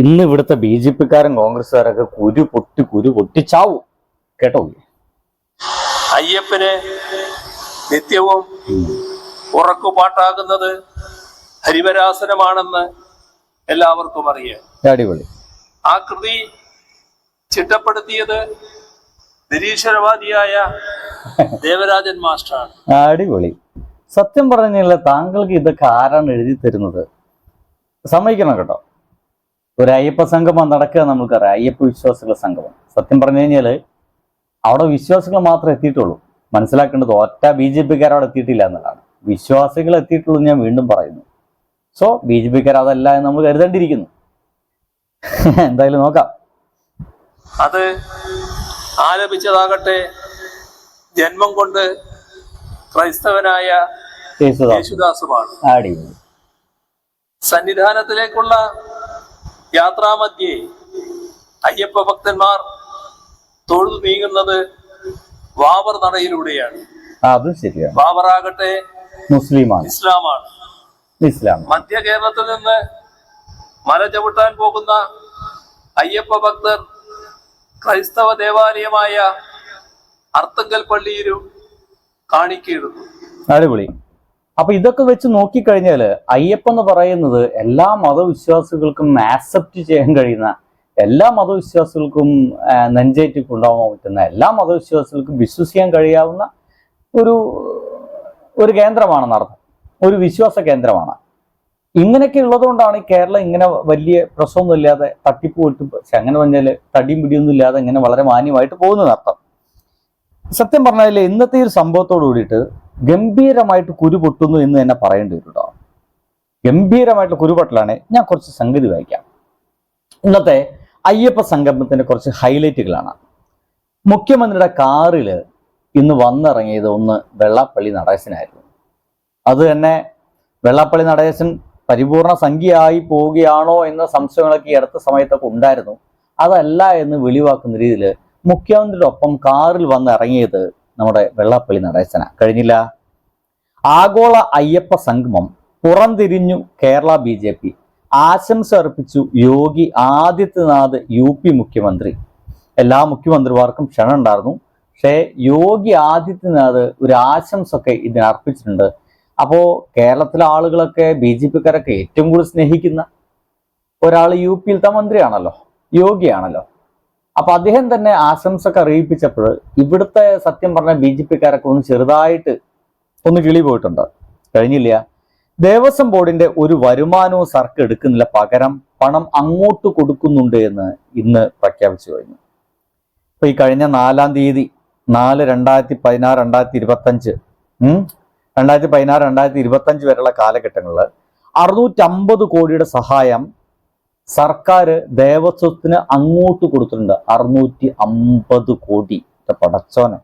ഇന്ന് ഇവിടുത്തെ B J പിക്കാരും കോൺഗ്രസ്സുകാരൊക്കെ കുരു പൊട്ടി കുരു പൊട്ടിച്ചാവും. കേട്ടോ? അയ്യപ്പനെ നിത്യവും ഉറക്കുപാട്ടാകുന്നത് ഹരിവരാസനമാണെന്ന് എല്ലാവർക്കും അറിയാം. അടിപൊളി. ആ കൃതി ചിട്ടപ്പെടുത്തിയത് നിരീശ്വരവാദിയായ ദേവരാജൻ മാസ്റ്ററാണ്. അടിപൊളി. സത്യം പറഞ്ഞാൽ താങ്കൾക്ക് ഇതൊക്കെ ആരാണ് എഴുതി തരുന്നത്? സമ്മതിക്കണം കേട്ടോ. ഒരു അയ്യപ്പ സംഗമം നടക്കുക നമുക്കറിയാം അയ്യപ്പ വിശ്വാസികളുടെ സംഗമം. സത്യം പറഞ്ഞു കഴിഞ്ഞാൽ അവിടെ വിശ്വാസികൾ മാത്രമേ എത്തിയിട്ടുള്ളൂ. മനസ്സിലാക്കേണ്ടത് ഒറ്റ ബി ജെ പിക്കാർ അവിടെ എത്തിയിട്ടില്ല എന്നുള്ളതാണ്. വിശ്വാസികൾ എത്തിയിട്ടുള്ളൂ ഞാൻ വീണ്ടും പറയുന്നു. സോ ബി ജെ പിക്കാർ അതല്ല എന്ന് നമ്മൾ കരുതേണ്ടിയിരിക്കുന്നു. എന്തായാലും നോക്കാം. അത് ആലപിച്ചതാകട്ടെ. ജന്മം കൊണ്ട് ക്രൈസ്തവനായ യേശുദാസ്. യേശുദാസുമാണ്. സന്നിധാനത്തിലേക്കുള്ള യാത്രാമധ്യേ അയ്യപ്പ ഭക്തന്മാർ തൊഴുതു നീങ്ങുന്നത് വാവർ നടയിലൂടെയാണ്. അതും ശരിയാണ്. വാവറാകട്ടെ മുസ്ലിമാണ്. ഇസ്ലാമാണ്. ഇസ്ലാം മധ്യ കേരളത്തിൽ നിന്ന് മല ചവിട്ടാൻ പോകുന്ന അയ്യപ്പ ഭക്തർ ക്രൈസ്തവ ദേവാലയമായ അർത്തങ്കൽ പള്ളിയിലും കാണിക്കയിടുന്നു. അടിപൊളി. അപ്പൊ ഇതൊക്കെ വെച്ച് നോക്കിക്കഴിഞ്ഞാൽ അയ്യപ്പ എന്ന് പറയുന്നത് എല്ലാ മതവിശ്വാസികൾക്കും ആക്സെപ്റ്റ് ചെയ്യാൻ കഴിയുന്ന എല്ലാ മതവിശ്വാസികൾക്കും നെഞ്ചേറ്റി കൊണ്ടുപോകാൻ പറ്റുന്ന എല്ലാ മതവിശ്വാസികൾക്കും വിശ്വസിക്കാൻ കഴിയാവുന്ന ഒരു ഒരു കേന്ദ്രമാണ് അർത്ഥം ഒരു വിശ്വാസ കേന്ദ്രമാണ്. ഇങ്ങനെയൊക്കെ ഉള്ളതുകൊണ്ടാണ് ഈ കേരളം ഇങ്ങനെ വലിയ പ്രശ്നമൊന്നും ഇല്ലാതെ തട്ടിപ്പ് വിട്ട് അങ്ങനെ പറഞ്ഞാൽ തടിയും പിടിയൊന്നും ഇല്ലാതെ ഇങ്ങനെ വളരെ മാന്യമായിട്ട് പോകുന്നത് അർത്ഥം സത്യം പറഞ്ഞാൽ ഇന്നത്തെ ഒരു സംഭവത്തോട് കൂടിയിട്ട് ഗംഭീരമായിട്ട് കുരു പൊട്ടുന്നു എന്ന് തന്നെ പറയേണ്ടി വരും കേട്ടോ ഗംഭീരമായിട്ടുള്ള കുരുപൊട്ടലാണ് ഞാൻ കുറച്ച് സംഗതി വായിക്കാം. ഇന്നത്തെ അയ്യപ്പ സംഗമത്തിന്റെ കുറച്ച് ഹൈലൈറ്റുകളാണ്. മുഖ്യമന്ത്രിയുടെ കാറിൽ ഇന്ന് വന്നിറങ്ങിയത് ഒന്ന് വെള്ളാപ്പള്ളി നടേശനായിരുന്നു. അത് തന്നെ വെള്ളാപ്പള്ളി നടേശൻ പരിപൂർണ സംഖ്യയായി പോവുകയാണോ എന്ന സംശയങ്ങളൊക്കെ ഈ അടുത്ത സമയത്തൊക്കെ ഉണ്ടായിരുന്നു. അതല്ല എന്ന് വെളിവാക്കുന്ന രീതിയിൽ മുഖ്യമന്ത്രിയുടെ ഒപ്പം കാറിൽ വന്ന് ഇറങ്ങിയത് നമ്മുടെ വെള്ളാപ്പള്ളി നടേശന. കഴിഞ്ഞില്ല. ആഗോള അയ്യപ്പ സംഗമം പുറംതിരിഞ്ഞു കേരള ബി ജെ പി. ആശംസ അർപ്പിച്ചു യോഗി ആദിത്യനാഥ് യു പി മുഖ്യമന്ത്രി. എല്ലാ മുഖ്യമന്ത്രിമാർക്കും ക്ഷണം ഉണ്ടായിരുന്നു. പക്ഷേ യോഗി ആദിത്യനാഥ് ഒരു ആശംസ ഒക്കെ ഇതിന് അർപ്പിച്ചിട്ടുണ്ട്. അപ്പോൾ കേരളത്തിലെ ആളുകളൊക്കെ ബി ജെ പിക്കാരൊക്കെ ഏറ്റവും കൂടുതൽ സ്നേഹിക്കുന്ന ഒരാൾ യു പിയിലത്തെ മന്ത്രിയാണല്ലോ. യോഗിയാണല്ലോ അപ്പൊ അദ്ദേഹം തന്നെ ആശംസൊക്കെ അറിയിപ്പിച്ചപ്പോൾ ഇവിടുത്തെ സത്യം പറഞ്ഞ ബി ജെ പിക്കാരൊക്കെ ഒന്ന് ചെറുതായിട്ട് ഒന്ന് കിളി പോയിട്ടുണ്ട്. കഴിഞ്ഞില്ല. ദേവസ്വം ബോർഡിന്റെ ഒരു വരുമാനവും സർക്കാർ എടുക്കുന്നില്ല. പകരം പണം അങ്ങോട്ട് കൊടുക്കുന്നുണ്ട് എന്ന് ഇന്ന് പ്രഖ്യാപിച്ചു കഴിഞ്ഞു. ഇപ്പൊ ഈ കഴിഞ്ഞ നാലാം തീയതി നാല് രണ്ടായിരത്തി പതിനാറ് രണ്ടായിരത്തി ഇരുപത്തഞ്ച് രണ്ടായിരത്തി പതിനാറ് രണ്ടായിരത്തി ഇരുപത്തഞ്ച് വരെയുള്ള കാലഘട്ടങ്ങളിൽ അറുന്നൂറ്റമ്പത് കോടിയുടെ സഹായം സർക്കാർ ദേവസ്വത്തിന് അങ്ങോട്ട് കൊടുത്തിട്ടുണ്ട്. അറുന്നൂറ്റി അമ്പത് കോടി പടച്ചോനെ.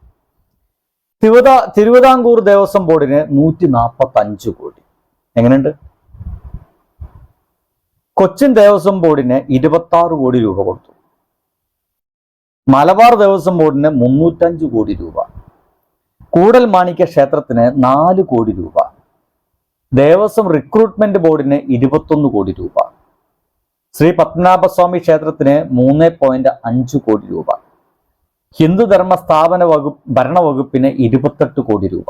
തിരുവിതാ തിരുവിതാംകൂർ ദേവസ്വം ബോർഡിന് നൂറ്റി നാൽപ്പത്തി അഞ്ച് കോടി. എങ്ങനെയുണ്ട്? കൊച്ചിൻ ദേവസ്വം ബോർഡിന് ഇരുപത്തി ആറ് കോടി രൂപ കൊടുത്തു. മലബാർ ദേവസ്വം ബോർഡിന് മുന്നൂറ്റഞ്ച് കോടി രൂപ. കൂടൽ മാണിക്യ ക്ഷേത്രത്തിന് നാല് കോടി രൂപ. ദേവസ്വം റിക്രൂട്ട്മെന്റ് ബോർഡിന് ഇരുപത്തൊന്ന് കോടി രൂപ. ശ്രീ പത്മനാഭസ്വാമി ക്ഷേത്രത്തിന് മൂന്ന് പോയിന്റ് അഞ്ച് കോടി രൂപ. ഹിന്ദുധർമ്മ സ്ഥാപന വകുപ്പ് ഭരണവകുപ്പിന് ഇരുപത്തെട്ട് കോടി രൂപ.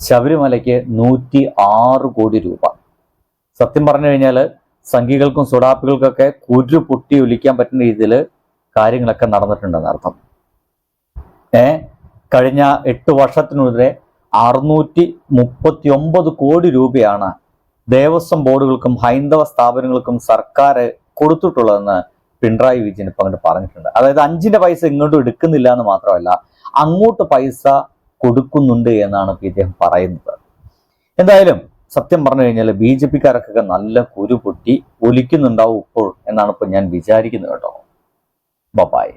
ശബരിമലയ്ക്ക് നൂറ്റി ആറ് കോടി രൂപ. സത്യം പറഞ്ഞു കഴിഞ്ഞാൽ സംഘികൾക്കും സുഡാപ്പികൾക്കൊക്കെ കുരു പൊട്ടി ഒലിക്കാൻ പറ്റുന്ന രീതിയിൽ കാര്യങ്ങളൊക്കെ നടന്നിട്ടുണ്ടെന്ന് അർത്ഥം. ഏ? കഴിഞ്ഞ എട്ട് വർഷത്തിനുള്ളിലെ അറുന്നൂറ്റി മുപ്പത്തി ഒമ്പത് കോടി രൂപയാണ് ദേവസ്വം ബോർഡുകൾക്കും ഹൈന്ദവ സ്ഥാപനങ്ങൾക്കും സർക്കാർ കൊടുത്തിട്ടുള്ളതെന്ന് പിണറായി വിജയൻ ഇപ്പം അങ്ങോട്ട് പറഞ്ഞിട്ടുണ്ട്. അതായത് അഞ്ചിന്റെ പൈസ ഇങ്ങോട്ടും എടുക്കുന്നില്ല എന്ന് മാത്രമല്ല അങ്ങോട്ട് പൈസ കൊടുക്കുന്നുണ്ട് എന്നാണ് ഇദ്ദേഹം പറയുന്നത്. എന്തായാലും സത്യം പറഞ്ഞു കഴിഞ്ഞാൽ ബി ജെ പിക്കാരൊക്കെ നല്ല കുരു പൊട്ടി ഒലിക്കുന്നുണ്ടാവും ഇപ്പോൾ എന്നാണ് ഇപ്പം ഞാൻ വിചാരിക്കുന്നത് കേട്ടോ. ബപ്പായി